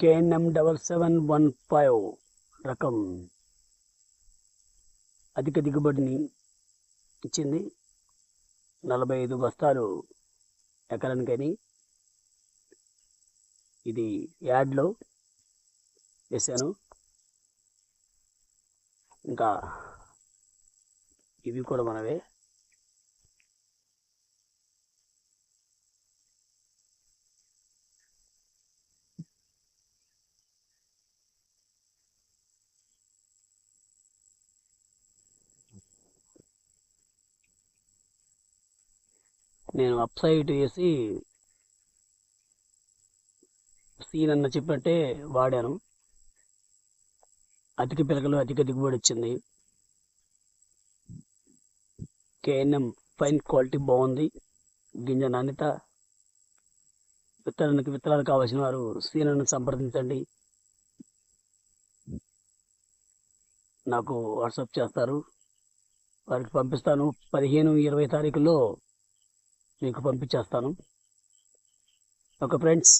KNM double seven one five రకం అధిక దిగుబడిని ఇచ్చింది. నలభై ఐదు బస్తాలు ఎకరానికని ఇది యాడ్లో వేసాను. ఇంకా ఇవి కూడా మనవే. నేను అప్ సైడ్ వేసి సీన్ అన్న చెప్పినట్టే వాడాను. అధిక పిలకలు అధిక దిగుబడి వచ్చింది. కేఎన్ఎం ఫైన్ క్వాలిటీ బాగుంది. గింజ నాణ్యత విత్తనానికి విత్తనాలు కావాల్సిన వారు సీనన్ను సంప్రదించండి. నాకు వాట్సాప్ చేస్తారు. వారికి పంపిస్తాను. పదిహేను ఇరవై తారీఖుల్లో మీకు పంపించేస్తాను. Okay friends.